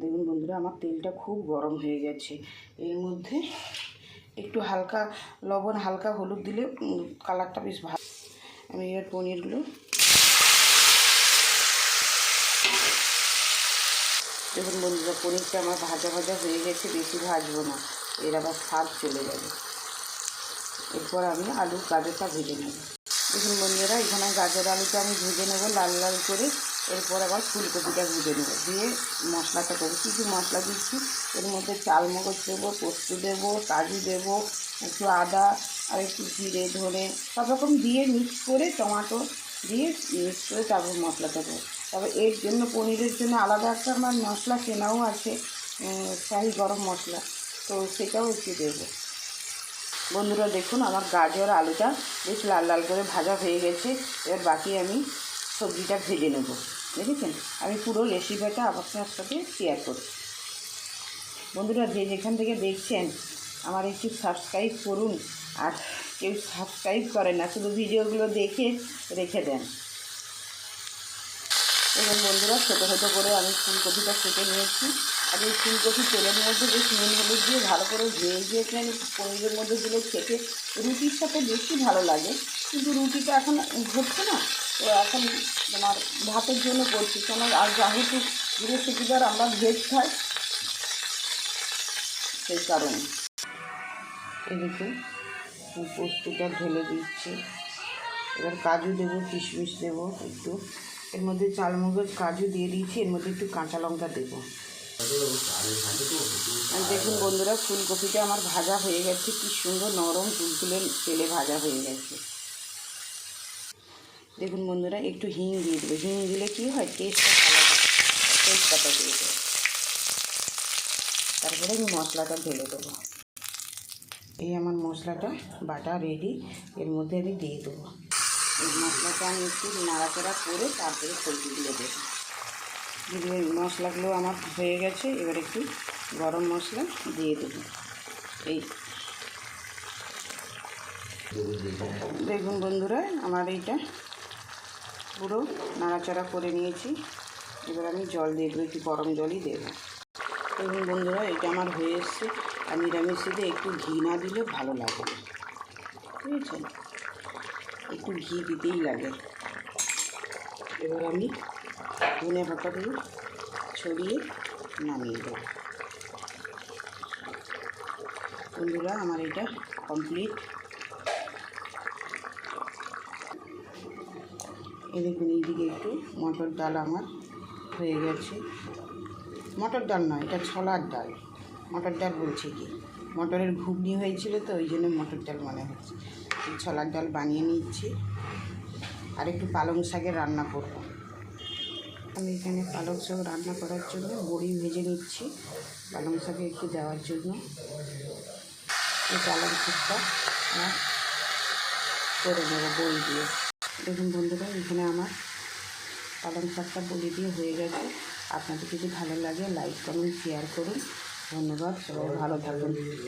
দেখুন বন্ধুরা, আমার তেলটা খুব গরম হয়ে গেছে। এর মধ্যে একটু হালকা লবণ, হালকা হলুদ দিলে কালারটা বেশ ভালো। আমি এবার পনিরগুলো দেখুন বন্ধুরা, পনিরটা আমার ভাজা ভাজা হয়ে গেছে, বেশি ভাজবো না। এর আবার স্বাদ চলে যাবে। এরপর আমি আলু গাজরটা ভেজে নেব। দেখুন বন্ধুরা, এখানে গাজর আলুটা আমি ভেজে নেব লাল লাল করে। এরপর আবার ফুলকপিটা ভেজে নেব। দিয়ে মশলাটা করব কী কী মশলা দিচ্ছি? এর মধ্যে চালমগজ দেবো, পোস্ত দেবো, কাজু দেবো, একটু আদা, আর একটু জিরে ধরে সব রকম দিয়ে মিক্স করে টমাটো দিয়ে মিক্স করে তারপর মশলাটা দেবো। তবে এর জন্য পনিরের জন্য আলাদা একটা আমার মশলা কেনাও আছে শাহি গরম মশলা। তো সেটাও একটু দেবো। বন্ধুরা দেখুন, আমার গাজর আলুটা বেশ লাল লাল করে ভাজা হয়ে গেছে। এবার বাকি আমি সবজিটা ভেজে নেব। দেখেছেন? আমি পুরো রেসিপিটা আপনার সাথে শেয়ার করছি। বন্ধুরা, যে যেখান থেকে দেখছেন, আমার একটু সাবস্ক্রাইব করুন। আর কেউ সাবস্ক্রাইব করে না, শুধু ভিডিওগুলো দেখে রেখে দেন। এবং বন্ধুরা, ছোটো ছোটো করে আমি ফুলকপিটা কেটে নিয়েছি। আর এই ফুলকপি তেলের মধ্যে বেশ নুন হলুদ দিয়ে ভালো করে ভেজে পনিরের মধ্যে দিলে খেতে রুটির সাথে বেশি ভালো লাগে। কিন্তু রুটিটা এখন হচ্ছে না। তো এখন তোমার ভাতের জন্য করছি। কেন আর যেহেতু বৃহস্পতিবার আমরা ভেজ খাই। সেই কারণে। এদিকে পোস্তটা ঢেলে দিচ্ছি। এবার কাজু দেবো, কিশমিশ দেবো একটু। এর মধ্যে চালমগজ, কাজু দিয়ে দিয়েছি, এর মধ্যে একটু কাঁচা লঙ্কা দেবো। দেখুন বন্ধুরা, ফুলকপিটা আমার ভাজা হয়ে গেছে। কি সুন্দর নরম, তুলতুলে তেলে ভাজা হয়ে গেছে। দেখুন বন্ধুরা, একটু হিং দিয়ে দেবো। হিং দিলে কী হয়? টেস্টটা ভালো হয়। তেজপাতা দিয়ে দেবো। তারপরে আমি মশলাটা ঢেলে দেবো। এই আমার মশলাটা, বাটা রেডি এর মধ্যে আমি দিয়ে দেবো। এই মশলাটা আমি একটু নাড়াচাড়া করে তারপরে সবজিগুলো দেবো। দিয়ে মশলাগুলো আমার হয়ে গেছে, এবার একটু গরম মশলা দিয়ে দেবো। এই দেখুন বন্ধুরা, আমার এইটা পুরো নাড়াচাড়া করে নিয়েছি। এবার আমি জল দিয়ে দেবো, একটু গরম জলই দেবো। দেখুন বন্ধুরা, এটা আমার হয়ে এসছে। আর নিরামিষিতে একটু ঘি না দিলে ভালো লাগে বুঝেছেন? একটু ঘি দিতেই লাগে। এবার আমি ধনে পাতা দিয়ে ছড়িয়ে নামিয়ে দেবো। বন্ধুরা, আমার এটা কমপ্লিট এই দেখুন এইদিকে একটু মটর ডাল আমার হয়ে গেছে। মটর ডাল নয়, এটা ছোলার ডাল। মটর ডাল বলছে কি? মটরের ঘুগনি হয়েছিল তো, ওই জন্য মটর ডাল মনে হচ্ছে। ছোলার ডাল বানিয়ে নিচ্ছি। আর একটু পালং শাকের রান্না করব। আমি এখানে পালং শাক রান্না করার জন্য বড়ি ভেজে নিচ্ছি, পালং শাকে একটু দেওয়ার জন্য। এই পালং শাকটা করে নেব বড়ি দিয়ে। দেখুন বন্ধুরা, এখানে আমার পালং শাকটা বলি দিয়ে হয়ে গেছে। আপনাদের যদি ভালো লাগে লাইক করুন শেয়ার করুন। ধন্যবাদ, সবাই ভালো থাকুন।